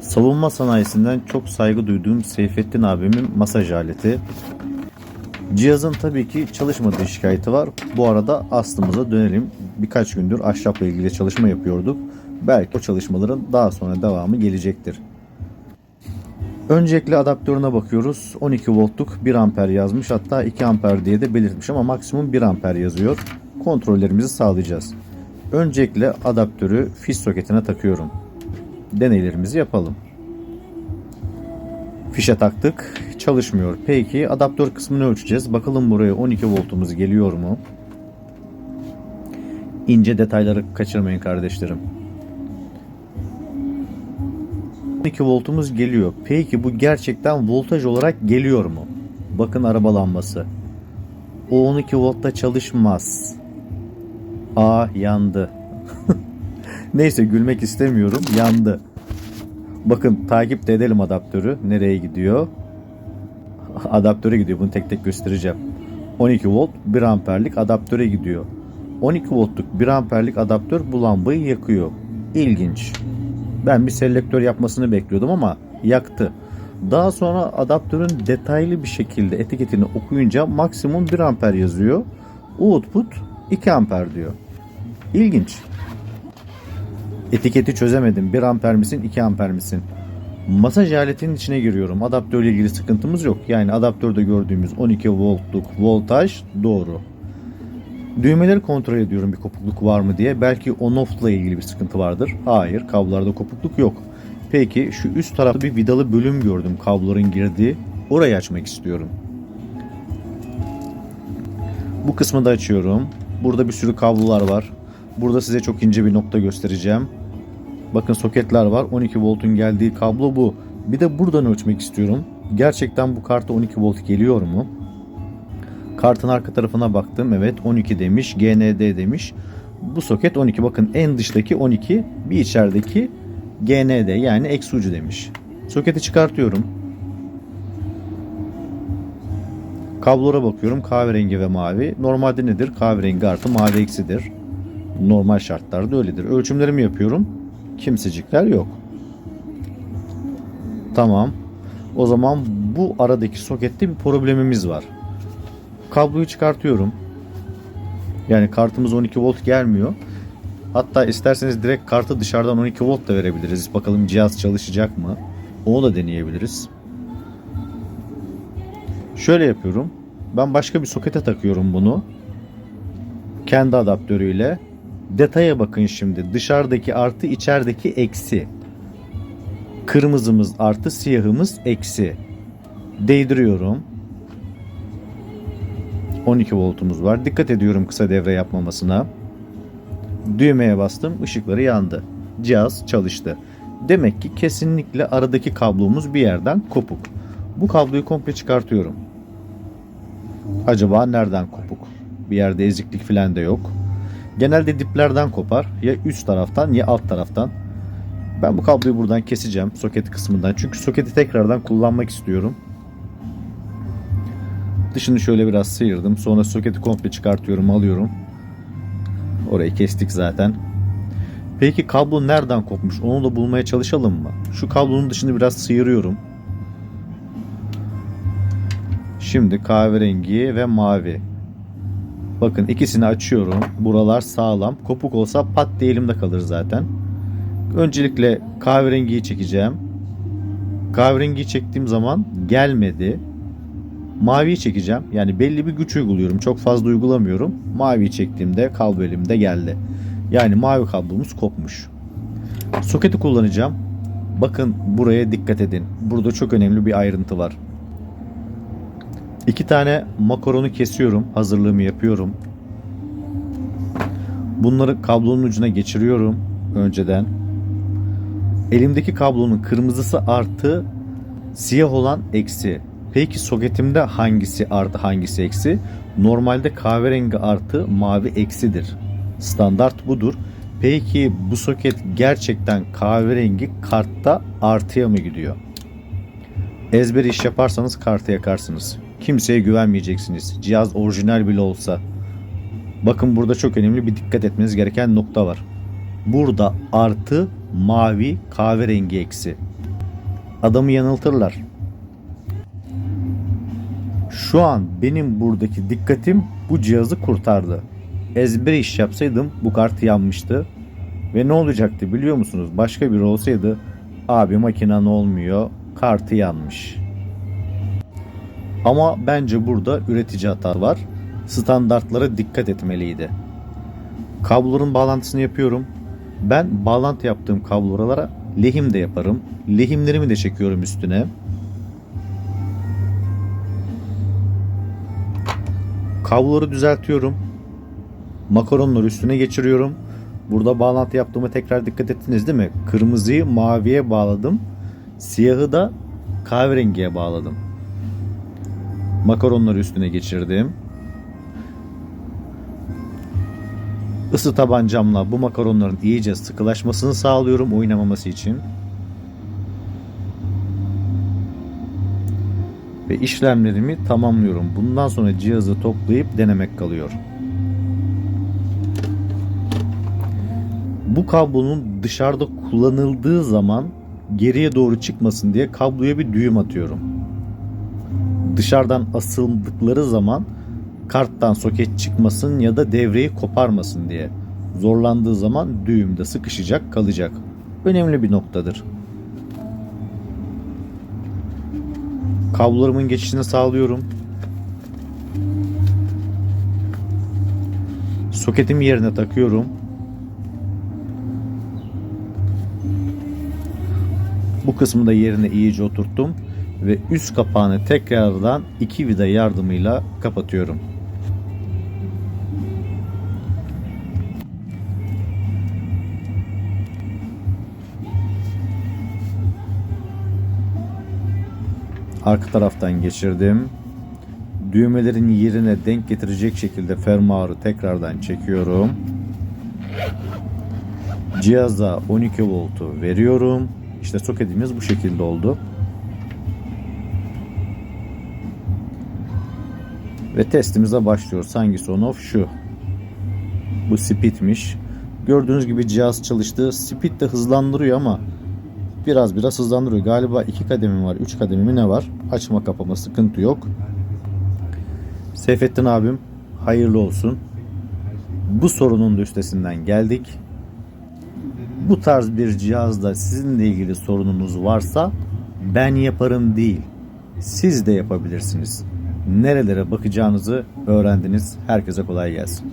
Savunma sanayisinden çok saygı duyduğum Seyfettin abimin masaj aleti. Cihazın tabii ki çalışmadığı şikayeti var. Bu arada aslımıza dönelim. Birkaç gündür ahşapla ilgili çalışma yapıyorduk. Belki o çalışmaların daha sonra devamı gelecektir. Öncelikle adaptörüne bakıyoruz. 12 voltluk 1 amper yazmış. Hatta 2 amper diye de belirtmiş ama maksimum 1 amper yazıyor. Kontrollerimizi sağlayacağız. Öncelikle adaptörü fiş soketine takıyorum. Deneylerimizi yapalım. Fişe taktık. Çalışmıyor. Peki adaptör kısmını ölçeceğiz. Bakalım buraya 12 voltumuz geliyor mu? İnce detayları kaçırmayın kardeşlerim. 12 voltumuz geliyor. Peki bu gerçekten voltaj olarak geliyor mu? Bakın araba lambası. O 12 voltta çalışmaz. A yandı. Neyse gülmek istemiyorum. Yandı. Bakın takip de edelim adaptörü. Nereye gidiyor? Adaptöre gidiyor. Bunu tek tek göstereceğim. 12 volt 1 amperlik adaptöre gidiyor. 12 voltluk 1 amperlik adaptör bu lambayı yakıyor. İlginç. Ben bir selektör yapmasını bekliyordum ama yaktı. Daha sonra adaptörün detaylı bir şekilde etiketini okuyunca maksimum 1 amper yazıyor. Output 2 amper diyor. İlginç. Etiketi çözemedim. 1 amper misin 2 amper misin? Masaj aletinin içine giriyorum. Adaptörle ilgili sıkıntımız yok. Yani adaptörde gördüğümüz 12 voltluk voltaj doğru. Düğmeleri kontrol ediyorum bir kopukluk var mı diye. Belki on-off ile ilgili bir sıkıntı vardır. Hayır kablolarda kopukluk yok. Peki şu üst tarafta bir vidalı bölüm gördüm kabloların girdiği. Orayı açmak istiyorum. Bu kısmı da açıyorum. Burada bir sürü kablolar var. Burada size çok ince bir nokta göstereceğim. Bakın soketler var. 12 voltun geldiği kablo bu. Bir de buradan ölçmek istiyorum. Gerçekten bu karta 12 volt geliyor mu? Kartın arka tarafına baktım. Evet 12 demiş. GND demiş. Bu soket 12. Bakın en dıştaki 12. Bir içerideki GND yani eksi ucu demiş. Soketi çıkartıyorum. Kablolara bakıyorum. Kahverengi ve mavi. Normalde nedir? Kahverengi artı mavi eksidir. Normal şartlarda öyledir. Ölçümlerimi yapıyorum. Kimsecikler yok. Tamam. O zaman bu aradaki sokette bir problemimiz var. Kabloyu çıkartıyorum. Yani kartımız 12 volt gelmiyor. Hatta isterseniz direkt kartı dışarıdan 12 volt da verebiliriz. Bakalım cihaz çalışacak mı? Onu da deneyebiliriz. Şöyle yapıyorum. Ben başka bir sokete takıyorum bunu. Kendi adaptörüyle. Detaya bakın şimdi. Dışarıdaki artı içerideki eksi. Kırmızımız artı siyahımız eksi. Değdiriyorum. 12 voltumuz var. Dikkat ediyorum kısa devre yapmamasına. Düğmeye bastım. ışıkları yandı. Cihaz çalıştı. Demek ki kesinlikle aradaki kablomuz bir yerden kopuk. Bu kabloyu komple çıkartıyorum. Acaba nereden kopuk? Bir yerde eziklik falan da yok. Genelde diplerden kopar. Ya üst taraftan ya alt taraftan. Ben bu kabloyu buradan keseceğim soket kısmından. Çünkü soketi tekrardan kullanmak istiyorum. Dışını şöyle biraz sıyırdım. Sonra soketi komple çıkartıyorum, alıyorum. Orayı kestik zaten. Peki kablo nereden kopmuş? Onu da bulmaya çalışalım mı? Şu kablonun dışını biraz sıyırıyorum. Şimdi kahverengi ve mavi. Bakın ikisini açıyorum. Buralar sağlam. Kopuk olsa pat diye elimde kalır zaten. Öncelikle kahverengiyi çekeceğim. Kahverengiyi çektiğim zaman gelmedi. Maviyi çekeceğim. Yani belli bir güç uyguluyorum. Çok fazla uygulamıyorum. Maviyi çektiğimde kablo elimde geldi. Yani mavi kablomuz kopmuş. Soketi kullanacağım. Bakın buraya dikkat edin. Burada çok önemli bir ayrıntı var. İki tane makaronu kesiyorum. Hazırlığımı yapıyorum. Bunları kablonun ucuna geçiriyorum önceden. Elimdeki kablonun kırmızısı artı siyah olan eksi. Peki soketimde hangisi artı hangisi eksi? Normalde kahverengi artı mavi eksidir. Standart budur. Peki bu soket gerçekten kahverengi kartta artıya mı gidiyor? Ezber iş yaparsanız kartı yakarsınız. Kimseye güvenmeyeceksiniz. Cihaz orijinal bile olsa. Bakın burada çok önemli bir dikkat etmeniz gereken nokta var. Burada artı mavi kahverengi eksi. Adamı yanıltırlar. Şu an benim buradaki dikkatim bu cihazı kurtardı. Ezber iş yapsaydım bu kart yanmıştı. Ve ne olacaktı biliyor musunuz? Başka biri olsaydı abi makinan olmuyor kartı yanmış. Ama bence burada üretici hata var. Standartlara dikkat etmeliydi. Kabloların bağlantısını yapıyorum. Ben bağlantı yaptığım kablolara lehim de yaparım. Lehimlerimi de çekiyorum üstüne. Kabloları düzeltiyorum. Makaronları üstüne geçiriyorum. Burada bağlantı yaptığıma tekrar dikkat ettiniz değil mi? Kırmızıyı maviye bağladım. Siyahı da kahverengiye bağladım. Makaronları üstüne geçirdim. Isı tabancamla bu makaronların iyice sıkılaşmasını sağlıyorum oynamaması için. Ve işlemlerimi tamamlıyorum. Bundan sonra cihazı toplayıp denemek kalıyor. Bu kablonun dışarıda kullanıldığı zaman geriye doğru çıkmasın diye kabloya bir düğüm atıyorum. Dışarıdan asıldıkları zaman karttan soket çıkmasın ya da devreyi koparmasın diye. Zorlandığı zaman düğümde sıkışacak kalacak. Önemli bir noktadır. Kablolarımın geçişini sağlıyorum. Soketimi yerine takıyorum. Bu kısmı da yerine iyice oturttum ve üst kapağını tekrardan iki vida yardımıyla kapatıyorum. Arka taraftan geçirdim. Düğmelerin yerine denk getirecek şekilde fermuarı tekrardan çekiyorum. Cihaza 12 voltu veriyorum. İşte soketimiz bu şekilde oldu. Ve testimize başlıyoruz. Hangisi on off? Şu. Bu speedmiş. Gördüğünüz gibi cihaz çalıştı. Speed de hızlandırıyor ama biraz biraz hızlandırıyor. Galiba iki kademi var, üç kademi mi ne var? Açma kapama sıkıntı yok. Seyfettin abim hayırlı olsun. Bu sorunun da üstesinden geldik. Bu tarz bir cihazda sizinle ilgili sorununuz varsa ben yaparım değil. Siz de yapabilirsiniz. Nerelere bakacağınızı öğrendiniz. Herkese kolay gelsin.